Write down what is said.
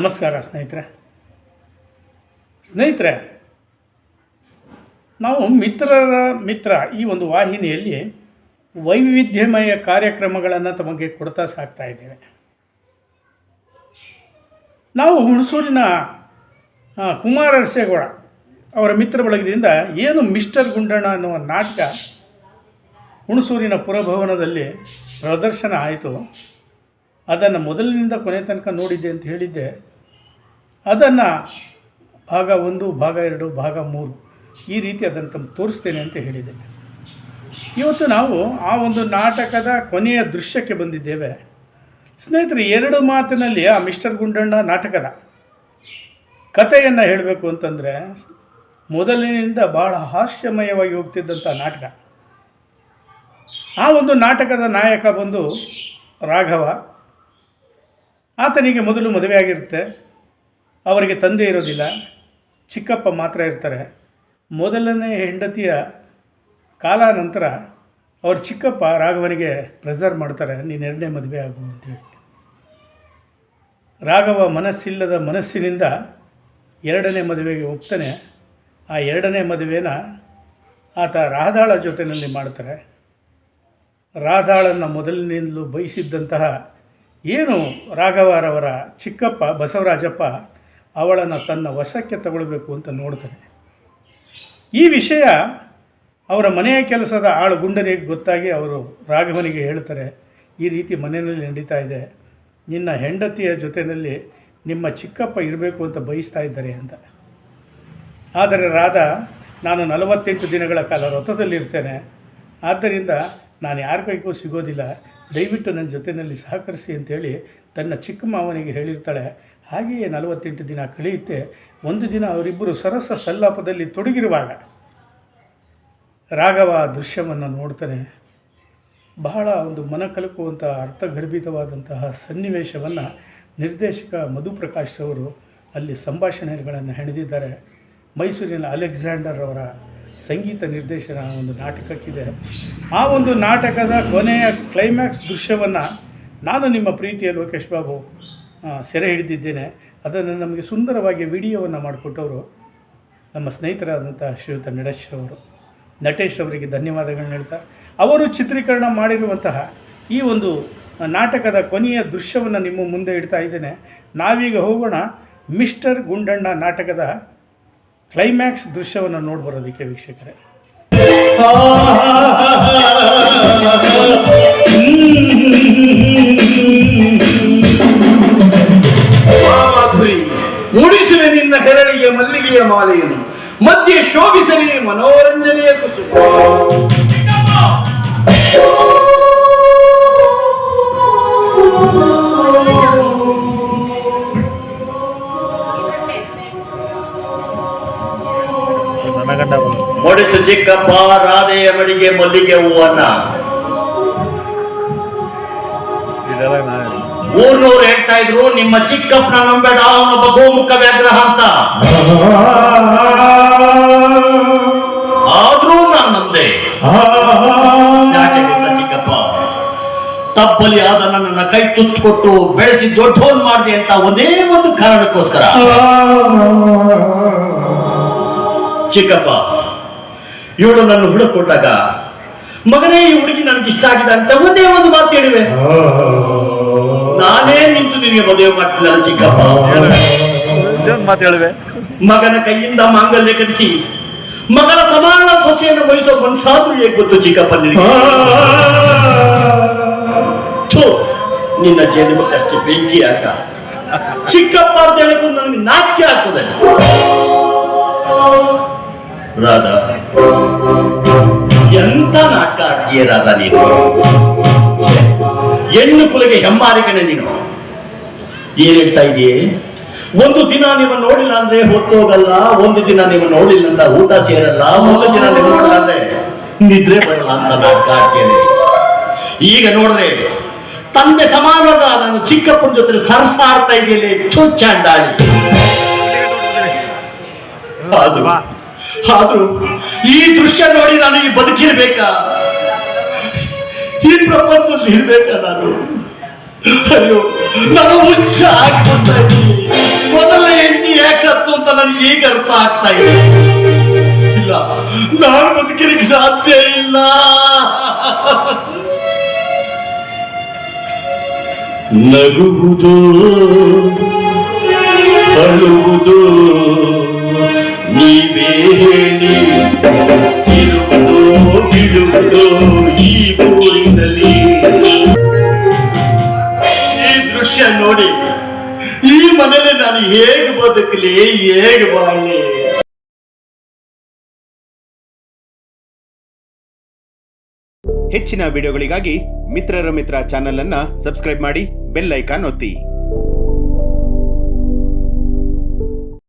ನಮಸ್ಕಾರ, ಸ್ನೇಹಿತರೆ. ಸ್ನೇಹಿತರೆ, ನಾವು ಮಿತ್ರರ ಮಿತ್ರ ಈ ಒಂದು ವಾಹಿನಿಯಲ್ಲಿ ವೈವಿಧ್ಯಮಯ ಕಾರ್ಯಕ್ರಮಗಳನ್ನು ತಮಗೆ ಕೊಡ್ತಾ ಸಾಕ್ತಾ ಇದ್ದೇವೆ. ನಾವು ಹುಣಸೂರಿನ ಕುಮಾರ ಅರಸೇಗೌಡ ಅವರ ಮಿತ್ರ ಬಳಗದಿಂದ ಏನು ಮಿಸ್ಟರ್ ಗುಂಡಣ್ಣ ಅನ್ನುವ ನಾಟಕ ಹುಣಸೂರಿನ ಪುರಭವನದಲ್ಲಿ ಪ್ರದರ್ಶನ ಆಯಿತು. ಅದನ್ನು ಮೊದಲಿನಿಂದ ಕೊನೆ ತನಕ ನೋಡಿದ್ದೆ ಅಂತ ಹೇಳಿದ್ದೆ. ಅದನ್ನು ಭಾಗ ಒಂದು, ಭಾಗ ಎರಡು, ಭಾಗ ಮೂರು ಈ ರೀತಿ ಅದನ್ನು ತಮ್ಮ ತೋರಿಸ್ತೇನೆ ಅಂತ ಹೇಳಿದೆ. ಇವತ್ತು ನಾವು ಆ ಒಂದು ನಾಟಕದ ಕೊನೆಯ ದೃಶ್ಯಕ್ಕೆ ಬಂದಿದ್ದೇವೆ. ಸ್ನೇಹಿತರೆ, ಎರಡು ಮಾತಿನಲ್ಲಿ ಆ ಮಿಸ್ಟರ್ ಗುಂಡಣ್ಣ ನಾಟಕದ ಕಥೆಯನ್ನು ಹೇಳಬೇಕು ಅಂತಂದರೆ ಮೊದಲಿನಿಂದ ಬಹಳ ಹಾಸ್ಯಮಯವಾಗಿ ಹೋಗ್ತಿದ್ದಂಥ ನಾಟಕ. ಆ ಒಂದು ನಾಟಕದ ನಾಯಕ ಬಂದು ರಾಘವ. ಆತನಿಗೆ ಮೊದಲು ಮದುವೆ ಆಗಿರುತ್ತೆ ಅವರಿಗೆ ತಂದೆ ಇರೋದಿಲ್ಲ, ಚಿಕ್ಕಪ್ಪ ಮಾತ್ರ ಇರ್ತಾರೆ. ಮೊದಲನೇ ಹೆಂಡತಿಯ ಕಾಲಾನಂತರ ಅವ್ರ ಚಿಕ್ಕಪ್ಪ ರಾಘವನಿಗೆ ಪ್ರೆಸರ್ ಮಾಡ್ತಾರೆ, ನೀನು ಎರಡನೇ ಮದುವೆ ಆಗು ಅಂತೇಳಿ ರಾಘವ ಮನಸ್ಸಿಲ್ಲದ ಮನಸ್ಸಿನಿಂದ ಎರಡನೇ ಮದುವೆಗೆ ಹೋಗ್ತಾನೆ. ಆ ಎರಡನೇ ಮದುವೆನ ಆತ ರಾಧಾಳ ಜೊತೆಯಲ್ಲಿ ಮಾಡ್ತಾರೆ. ರಾಧಾಳನ್ನು ಮೊದಲಿನಿಂದಲೂ ಬಯಸಿದ್ದಂತಹ ಏನು ರಾಘವರವರ ಚಿಕ್ಕಪ್ಪ ಬಸವರಾಜಪ್ಪ ಅವಳನ್ನು ತನ್ನ ವಶಕ್ಕೆ ತಗೊಳ್ಬೇಕು ಅಂತ ನೋಡ್ತಾನೆ. ಈ ವಿಷಯ ಅವರ ಮನೆಯ ಕೆಲಸದ ಆಳು ಗುಂಡನಿಗೆ ಗೊತ್ತಾಗಿ ಅವರು ರಾಘವನಿಗೆ ಹೇಳ್ತಾರೆ, ಈ ರೀತಿ ಮನೆಯಲ್ಲಿ ನಡೀತಾ ಇದೆ. ನಿನ್ನ ಹೆಂಡತಿಯ ಜೊತೆಯಲ್ಲಿ ನಿಮ್ಮ ಚಿಕ್ಕಪ್ಪ ಇರಬೇಕು ಅಂತ ಬಯಸ್ತಾ ಇದ್ದಾರೆ ಅಂತ. ಆದರೆ ರಾಧಾ, ನಾನು ನಲವತ್ತೆಂಟು ದಿನಗಳ ಕಾಲ ವ್ರತದಲ್ಲಿರ್ತೇನೆ ಆದ್ದರಿಂದ ನಾನು ಯಾರ ಕೈಗೂ ಸಿಗೋದಿಲ್ಲ. ದಯವಿಟ್ಟು ನನ್ನ ಜೊತೆಯಲ್ಲಿ ಸಹಕರಿಸಿ ಅಂತೇಳಿ ತನ್ನ ಚಿಕ್ಕ ಮಾವನಿಗೆ ಹೇಳಿರ್ತಾಳೆ. ಹಾಗೆಯೇ ನಲವತ್ತೆಂಟು ದಿನ ಕಳೆಯುತ್ತೆ. ಒಂದು ದಿನ ಅವರಿಬ್ಬರು ಸರಸ ಸಲ್ಲಾಪದಲ್ಲಿ ತೊಡಗಿರುವಾಗ ರಾಘವ ದೃಶ್ಯವನ್ನು ನೋಡ್ತಾನೆ. ಬಹಳ ಒಂದು ಮನ ಕಲಕುವಂಥ ಅರ್ಥಗರ್ಭಿತವಾದಂತಹ ಸನ್ನಿವೇಶವನ್ನು ನಿರ್ದೇಶಕ ಮಧುಪ್ರಕಾಶ್ ಅವರು ಅಲ್ಲಿ ಸಂಭಾಷಣೆಗಳನ್ನು ಹೆಣೆದಿದ್ದಾರೆ. ಮೈಸೂರಿನ ಅಲೆಕ್ಸಾಂಡರ್ ಅವರ ಸಂಗೀತ ನಿರ್ದೇಶನ ಒಂದು ನಾಟಕಕ್ಕಿದೆ. ಆ ಒಂದು ನಾಟಕದ ಕೊನೆಯ ಕ್ಲೈಮ್ಯಾಕ್ಸ್ ದೃಶ್ಯವನ್ನು ನಾನು ನಿಮ್ಮ ಪ್ರೀತಿಯ ಲೋಕೇಶ್ ಬಾಬು ಸೆರೆ ಹಿಡಿದಿದ್ದೇನೆ ಅದನ್ನು ನಮಗೆ ಸುಂದರವಾಗಿ ವಿಡಿಯೋವನ್ನು ಮಾಡಿಕೊಟ್ಟವರು ನಮ್ಮ ಸ್ನೇಹಿತರಾದಂಥ ಶ್ರೀಯುತ ನಡೇಶ್ ಅವರು ನಟೇಶ್ ಅವರಿಗೆ ಧನ್ಯವಾದಗಳನ್ನ ಹೇಳ್ತಾ ಅವರು ಚಿತ್ರೀಕರಣ ಮಾಡಿರುವಂತಹ ಈ ಒಂದು ನಾಟಕದ ಕೊನೆಯ ದೃಶ್ಯವನ್ನು ನಿಮ್ಮ ಮುಂದೆ ಇಡ್ತಾ ಇದ್ದೇನೆ ನಾವೀಗ ಹೋಗೋಣ ಮಿಸ್ಟರ್ ಗುಂಡಣ್ಣ ನಾಟಕದ ಕ್ಲೈಮ್ಯಾಕ್ಸ್ ದೃಶ್ಯವನ್ನು ನೋಡಿ ಬರೋದಕ್ಕೆ ವೀಕ್ಷಕರೇ ಮೂಡಿಸುವೆ ನಿನ್ನ ಹೆರಳಿಗೆ ಮಲ್ಲಿಗೆಯ ಮಾಲೆಯನ್ನು ಮಧ್ಯೆ ಶೋಭಿಸಲಿ ಮನೋರಂಜನೆಯ ಕುಸುಮ ಮೂಡಿಸು ಚಿಕ್ಕಪ್ಪ ರಾಧೆಯ ಬಳಿಗೆ ಮಲ್ಲಿಗೆ ಹೂವನ್ನ. ಊರ್ನವ್ರು ಹೇಳ್ತಾ ಇದ್ರು, ನಿಮ್ಮ ಚಿಕ್ಕಪ್ಪನ ನಂಬೇಡ ಅವನೊಬ್ಬ ಗೋಮುಖ ವ್ಯಾಗ್ರಹ ಅಂತ. ಆದ್ರೂ ನಾನು ನಂದೆ ಚಿಕ್ಕಪ್ಪ? ತಪ್ಪಲಿ ಆದ ನನ್ನನ್ನ ಕೈ ತುತ್ತುಕೊಟ್ಟು ಬೆಳೆಸಿ ದೊಡ್ಡವನ್ ಮಾಡಿದೆ ಅಂತ ಒಂದೇ ಒಂದು ಕಾರಣಕ್ಕೋಸ್ಕರ. ಚಿಕ್ಕಪ್ಪ, ಇವಳು ನನ್ನ ಹುಡುಕೊಟ್ಟಾಗ ಮಗನೇ ಈ ಹುಡುಗಿ ನನಗೆ ಇಷ್ಟ ಆಗಿದೆ ಅಂತ ಒಂದೇ ಒಂದು ಮಾತು ಹೇಳಿವೆ. ನಾನೇ ನಿಂತು ನಿನಗೆ ಮದುವೆ ಮಾಡ್ತಿಲ್ಲ ಚಿಕ್ಕಪ್ಪ. ಮಾತು ಹೇಳಿವೆ? ಮಗನ ಕೈಯಿಂದ ಮಾಂಗಲ್ಯ ಕಟ್ಟಿಸಿ ಮಗನ ಸಮಾನ ಸೊಸೆಯನ್ನು ವಹಿಸೋ ಮನ್ಸಾದ್ರೂ ಹೇಗೆ ಗೊತ್ತು ಚಿಕ್ಕಪ್ಪ ನಿನಗೆ? ಥು, ನಿನ್ನ ಜನ್ಮಕ್ಕಷ್ಟು ಬೆಂಕಿ ಆಗ ಚಿಕ್ಕಪ್ಪ ಅಂತ ಹೇಳಕ್ಕೂ ನನಗೆ ನಾಚಿಕೆ ಆಗ್ತದೆ. ರಾಧಾ ಎಂತ ನಾಟಕ ಆಡ್ತೀಯ ರಾಧಾ ನೀನು? ಛೆ, ಹೆಣ್ಣು ಕುಲಗೆ ಹೆಮ್ಮಾರಿಕನೆ ನೀನು. ಏನ್ ಹೇಳ್ತಾ ಇದೆಯೇ? ಒಂದು ದಿನ ನೀವು ನೋಡಿಲ್ಲ ಅಂದ್ರೆ ಹೊತ್ತೋಗಲ್ಲ ಒಂದು ದಿನ ನೀವು ನೋಡಿಲ್ಲ ಅಂದ್ರೆ ಊಟ ಸೇರಲ್ಲ, ಒಂದು ದಿನ ನೀವು ನೋಡಿಲ್ಲ ಅಂದ್ರೆ ನಿದ್ರೆ ಬರಲ್ಲ ಅಂತ ನಾನು ಈಗ ನೋಡ್ರೆ, ತಂದೆ ಸಮಾನದ ನಾನು ಚಿಕ್ಕಪ್ಪನ ಜೊತೆ ಸರಸ ಆಡ್ತಾ ಇದೆಯಲ್ಲ ಚುಚ್ಚಾಂಡಾಳಿ ಆದ್ರೂ ಆದ್ರೂ ಈ ದೃಶ್ಯ ನೋಡಿ ನಾನು ಈ ಬದುಕಿರ್ಬೇಕಾ? ಈ ಪ್ರಪಂಚದಲ್ಲಿ ಇರ್ಬೇಕಾ ನಾನು? ಅಯ್ಯೋ, ನಾನು ಹುಚ್ಚ ಆಗ್ಬಿಡ್ತಾ ಇದ್ದೀನಿ ಮೊದಲ ಎಣ್ಣೆ ಯಾಕೆ ಸತ್ತು ಅಂತ ನನಗೆ ಈಗ ಅರ್ಥ ಆಗ್ತಾ ಇದೆ? ಇಲ್ಲ, ನಾನು ಬದುಕಿರಕ್ಕೆ ಸಾಧ್ಯ ಇಲ್ಲ. ನಗುವುದು ಮನೇಲಿ ನಾನು ಹೇಗೆ ಬದುಕಲಿ, ಹೇಗೆ ಬಾಳಿ ಹೆಚ್ಚಿನ ವಿಡಿಯೋಗಳಿಗಾಗಿ ಮಿತ್ರರ ಮಿತ್ರ ಚಾನೆಲ್ ಅನ್ನ ಸಬ್ಸ್ಕ್ರೈಬ್ ಮಾಡಿ ಬೆಲ್ ಐಕಾನ್ ಒತ್ತಿ.